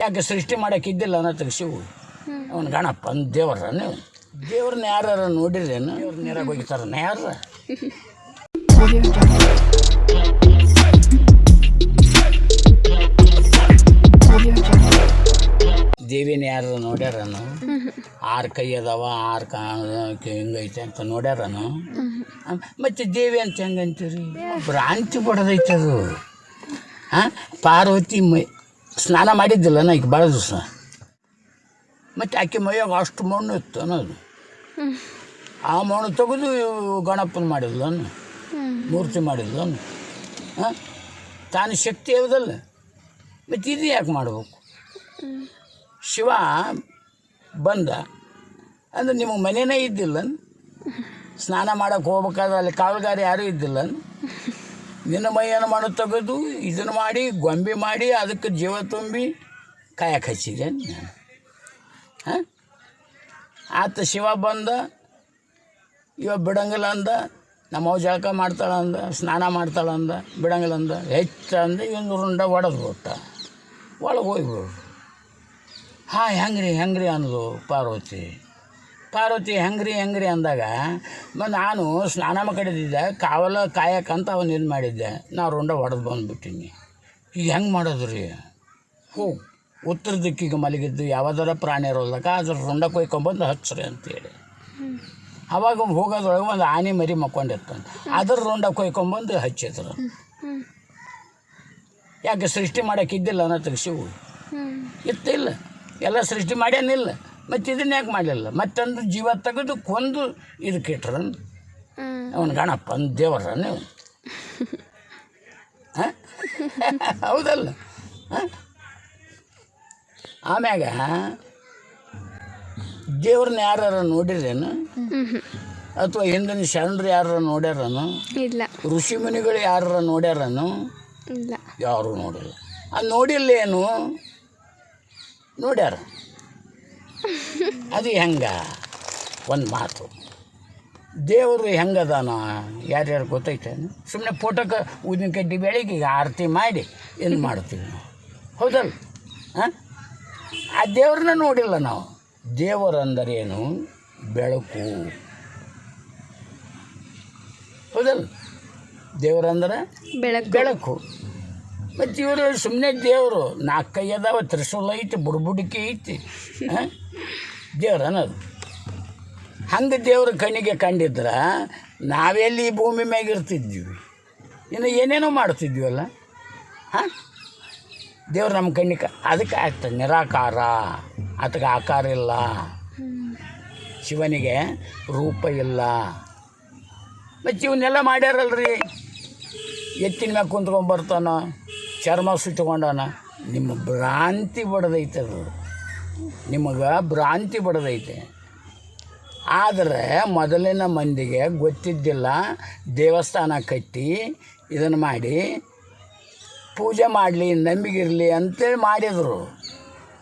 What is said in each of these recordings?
ಯಾಕೆ ಸೃಷ್ಟಿ ಮಾಡಕ್ಕೆ ಇದ್ದಿಲ್ಲ ಅನ್ನೋ ಶಿವು ಅವನು ಗಣಪ್ಪ ಅಂದ್ ದೇವರ ನೀವು ದೇವ್ರನ್ನ ಯಾರು ನೋಡಿರೇನು ಇವ್ರ ನೀರಾಗ ಹೋಗಿತಾರ ಯಾರ ದೇವಿನ ಯಾರು ನೋಡ್ಯಾರನು? ಆರು ಕೈ ಅದಾವ, ಆರು ಕಾ ಹಿಂಗೈತೆ ಅಂತ ನೋಡ್ಯಾರನು? ಮತ್ತೆ ದೇವಿ ಅಂತ ಹೆಂಗಂತೀರಿ ಭ್ರಾಂತಿ ಬಡದೈತೆ ಅದು. ಹಾಂ ಪಾರ್ವತಿ ಮೈ ಸ್ನಾನ ಮಾಡಿದ್ದಿಲ್ಲ ನಾ ಈಗ ಭಾಳ ದಿವಸ. ಮತ್ತು ಆಕೆ ಮೈಯಾಗ ಅಷ್ಟು ಮಣ್ಣು ಇತ್ತು ಅನ್ನೋದು. ಆ ಮಣ್ಣು ತೆಗೆದು ಗಣಪನ ಮಾಡಿದ್ಲನು ಮೂರ್ತಿ ಮಾಡಿದ್ಲನು ಹಾಂ? ತಾನು ಶಕ್ತಿ ಯಾವುದಲ್ಲ ಮತ್ತು ಇದು ಯಾಕೆ ಮಾಡಬೇಕು? ಶಿವ ಬಂದ. ಅಂದ್ರೆ ನಿಮಗೆ ಮನೆಯೇ ಇದ್ದಿಲ್ಲ ಸ್ನಾನ ಮಾಡೋಕೆ ಹೋಗ್ಬೇಕಾದ್ರೆ ಅಲ್ಲಿ ಕಾವಲುಗಾರ ಯಾರೂ ಇದ್ದಿಲ್ಲ ನಿನ್ನ ಮೈಯನ್ನು ಮಾಡೋ ತೆಗೆದು ಇದನ್ನು ಮಾಡಿ, ಗೊಂಬೆ ಮಾಡಿ, ಅದಕ್ಕೆ ಜೀವ ತುಂಬಿ ಕಾಯಕ್ಕೆ ಹಚ್ಚಿದೆ. ಹಾಂ? ಆತ ಶಿವ ಬಂದ, ಇವ ಬಿಡಂಗಿಲ್ಲ ಅಂದ ನಮ್ಮವ್ ಜಳಕ ಮಾಡ್ತಾಳೆ ಅಂದ, ಸ್ನಾನ ಮಾಡ್ತಾಳೆ ಅಂದ, ಬಿಡಂಗಿಲ್ಲ ಅಂದ, ಹೆಚ್ಚು ಅಂದ, ಇವನು ರುಂಡ ಒಡೆದು ಬಿಟ್ಟ ಒಳಗೆ ಹೋಗ್ಬಿಡ್ರು ಹಾಂ, ಹೆಂಗ್ರಿ ಹೆಂಗ್ರಿ ಅಂದ್ಲು ಪಾರ್ವತಿ. ಪಾರ್ವತಿ ಹೆಂಗ್ರಿ ಹೆಂಗ್ರಿ ಅಂದಾಗ ನಾನು ಸ್ನಾನ ಕಡಿದಿದ್ದೆ, ಕಾವಲ ಕಾಯಕ್ಕಂತ ಅವನು ಇದು ಮಾಡಿದ್ದೆ. ನಾ ರುಂಡ ಹೊಡೆದು ಬಂದುಬಿಟ್ಟಿನಿ. ಈಗ ಹೆಂಗೆ ಮಾಡೋದು ರೀ ಹ್ಞೂ ಉತ್ತರ ದಿಕ್ಕಿಗೆ ಮಲಗಿದ್ದು ಯಾವ್ದಾರ ಪ್ರಾಣಿ ಇರೋದಾಗ ಅದ್ರ ರುಂಡ ಕೊಯ್ಕೊಂಬಂದು ಹಚ್ಚ್ರಿ ಅಂತೇಳಿ. ಅವಾಗ ಹೋಗೋದ್ರೊಳಗೆ ಒಂದು ಆನೆ ಮರಿ ಮಕ್ಕೊಂಡಿರ್ತಾನೆ ಅದ್ರ ರುಂಡ ಕೊಯ್ಕೊಂಬಂದು ಹಚ್ಚಿದ್ರು. ಯಾಕೆ ಸೃಷ್ಟಿ ಮಾಡೋಕ್ಕಿದ್ದಿಲ್ಲ ಅನ್ನೋ ಶಿವು ಇತ್ತಿಲ್ಲ. ಎಲ್ಲ ಸೃಷ್ಟಿ ಮಾಡ್ಯಾನಿಲ್ಲ. ಮತ್ತು ಇದನ್ನ ಯಾಕೆ ಮಾಡಲಿಲ್ಲ? ಮತ್ತೊಂದು ಜೀವ ತೆಗೆದು ಕೊಂದು ಇದಕ್ಕೆ ಇಟ್ರನ್ ಅವನು ಗಣಪ್ಪ ಅಂದ ದೇವರ ನೀವು. ಹಾಂ? ಹೌದಲ್ಲ? ಆಮ್ಯಾಗ ದೇವ್ರನ್ನ ಯಾರು ನೋಡಿರೇನು? ಅಥವಾ ಹಿಂದಿನ ಶರಣರು ಯಾರು ನೋಡ್ಯಾರನು? ಇಲ್ಲ. ಋಷಿ ಮುನಿಗಳು ಯಾರು ನೋಡ್ಯಾರನು? ಇಲ್ಲ. ಯಾರು ನೋಡಿಲ್ಲ. ಅದು ನೋಡಿಲ್ಲೇನು? ನೋಡ್ಯಾರ. ಅದು ಹೆಂಗ? ಒಂದು ಮಾತು. ದೇವರು ಹೆಂಗದಾನ? ಯಾರ್ಯಾರು ಗೊತ್ತೈತೆ? ಸುಮ್ಮನೆ ಫೋಟೋಕ್ಕೆ ಊದಿನ ಕಡ್ಡಿ ಬೆಳಗ್ಗೆ ಆರತಿ ಮಾಡಿ ಏನು ಮಾಡ್ತೀವಿ ನಾವು. ಹೌದಲ್ಲ? ಹಾಂ ಆ ದೇವ್ರನ್ನ ನೋಡಿಲ್ಲ ನಾವು. ದೇವರಂದರೇನು ಬೆಳಕು. ಹೌದಲ್ಲ? ದೇವರಂದ್ರೆ ಬೆಳಕು. ಬೆಳಕು. ಮತ್ತು ಇವರು ಸುಮ್ಮನೆ ದೇವರು ನಾಲ್ಕು ಕೈ ಅದಾವ ತ್ರಿಶೂಲ ಐತಿ ಬುಡ್ಬುಡಿಕೆ ಐತಿ. ದೇವ್ರು ಅನ್ನೋದು. ಹಂಗೆ ದೇವ್ರ ಕಣ್ಣಿಗೆ ಕಂಡಿದ್ರೆ ನಾವೆಲ್ಲಿ ಈ ಭೂಮಿ ಮ್ಯಾಗ ಇರ್ತಿದ್ವಿ. ಇನ್ನು ಏನೇನೋ ಮಾಡ್ತಿದ್ವಲ್ಲ ಹಾಂ? ದೇವ್ರು ನಮ್ಮ ಕಣ್ಣಿಗೆ ಅದಕ್ಕೆ ಆಗ್ತದೆ ನಿರಾಕಾರ. ಅದಕ್ಕೆ ಆಕಾರ ಇಲ್ಲ. ಶಿವನಿಗೆ ರೂಪ ಇಲ್ಲ. ಮತ್ತು ಇವನ್ನೆಲ್ಲ ಮಾಡ್ಯಾರಲ್ರಿ? ಎತ್ತಿನ ಮ್ಯಾಗ ಕುಂತ್ಕೊಂಡ್ಬರ್ತಾನ ಚರ್ಮ ಸುಟ್ಕೊಂಡಾನ ನಿಮ್ಮ ಭ್ರಾಂತಿ ಬಡದೈತೆ ಅದು ನಿಮಗೆ ಭ್ರಾಂತಿ ಬಡದೈತೆ. ಆದರೆ ಮೊದಲಿನ ಮಂದಿಗೆ ಗೊತ್ತಿದ್ದಿಲ್ಲ ದೇವಸ್ಥಾನ ಕಟ್ಟಿ ಇದನ್ನು ಮಾಡಿ ಪೂಜೆ ಮಾಡಲಿ ನಂಬಿಗಿರಲಿ ಅಂತೇಳಿ ಮಾಡಿದರು.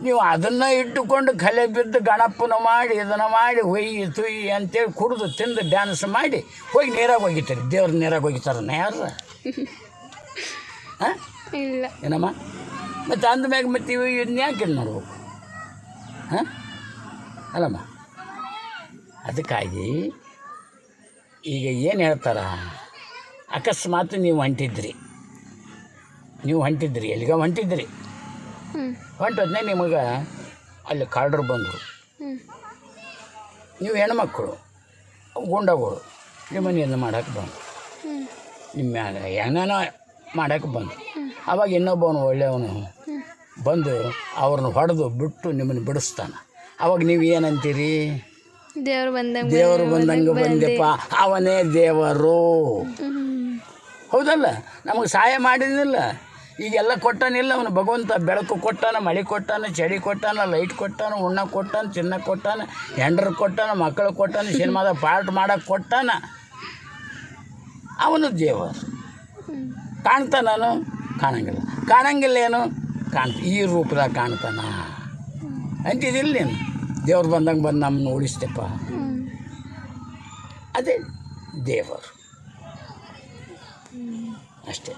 ನೀವು ಅದನ್ನು ಇಟ್ಟುಕೊಂಡು ಕಲೆ ಬಿದ್ದು ಗಣಪನ ಮಾಡಿ ಇದನ್ನು ಮಾಡಿ ಹೊಯ್ಯಿ ತುಯ್ಯಿ ಅಂತೇಳಿ ಕುಡಿದು ತಿಂದು ಡ್ಯಾನ್ಸ್ ಮಾಡಿ ಹೋಗಿ ನೀರಾಗಿ ಒಗಿತಾರೆ ದೇವ್ರ ನೀರಾಗಿ ಒಗಿತಾರನ್ನ ಯಾರು? ಹಾಂ? ಇಲ್ಲ. ಏನಮ್ಮ? ಮತ್ತು ಅಂದಮ್ಯಾಗ ಮತ್ತು ಇವು ಇದನ್ನ ಯಾಕೆ ಇದು ಮಾಡ್ಬೇಕು ಹಾಂ? ಅಲ್ಲಮ್ಮ ಅದಕ್ಕಾಗಿ ಈಗ ಏನು ಹೇಳ್ತಾರ? ಅಕಸ್ಮಾತ್ ನೀವು ಹೊಂಟಿದ್ರಿ. ನೀವು ಹೊಂಟಿದ್ರಿ ಎಲ್ಲಿಗ ಹೊಂಟಿದ್ರಿ. ಹೊಂಟದ್ನೇ ನಿಮಗೆ ಅಲ್ಲಿ ಕಾರ್ಡ್ರು ಬಂದರು. ನೀವು ಹೆಣ್ಮಕ್ಳು ಗುಂಡಗಳು ನಿಮ್ಮನ್ನು ಮಾಡೋಕೆ ಬಂದು ಹ್ಞೂ ನಿಮ್ಮ ಏನೇನೋ ಮಾಡೋಕೆ ಬಂದು ಅವಾಗ ಇನ್ನೊಬ್ಬನು ಒಳ್ಳೆಯವನು ಬಂದು ಅವ್ರನ್ನ ಹೊಡೆದು ಬಿಟ್ಟು ನಿಮ್ಮನ್ನು ಬಿಡಿಸ್ತಾನೆ. ಅವಾಗ ನೀವು ಏನಂತೀರಿ? ದೇವರು ಬಂದಂಗೆ ದೇವರು ಬಂದಂಗೆ ಬಂದೆಪ್ಪ ಅವನೇ ದೇವರು. ಹೌದಲ್ಲ? ನಮಗೆ ಸಹಾಯ ಮಾಡಿದ್ನಿಲ್ಲ ಈಗೆಲ್ಲ ಕೊಟ್ಟಾನಿಲ್ಲ ಅವನು. ಭಗವಂತ ಬೆಳಕು ಕೊಟ್ಟಾನ ಮಳೆ ಕೊಟ್ಟಾನ ಚಳಿ ಕೊಟ್ಟಾನ ಲೈಟ್ ಕೊಟ್ಟಾನ ಉಣ್ಣ ಕೊಟ್ಟಾನ ಚಿನ್ನ ಕೊಟ್ಟಾನ ಹೆಂಡ್ರು ಕೊಟ್ಟಾನ ಮಕ್ಕಳು ಕೊಟ್ಟಾನ ಸಿನಿಮಾದ ಪಾರ್ಟ್ ಮಾಡಕ್ಕೆ ಕೊಟ್ಟಾನ. ಅವನು ದೇವರು. ಕಾಣ್ತಾನು ಕಾಣಂಗಿಲ್ಲ. ಕಾಣಂಗಿಲ್ಲ ಏನು? ಕಾಣ್ತ ಈ ರೂಪದಾಗ ಕಾಣ್ತಾನ. ಅಂತಿದ್ದಿಲ್ಲ ನೀನು. ದೇವ್ರು ಬಂದಂಗೆ ಬಂದು ನಮ್ಮ ಉಳಿಸ್ತೇಪ್ಪ ಅದೇ ದೇವರು. ಅಷ್ಟೇ.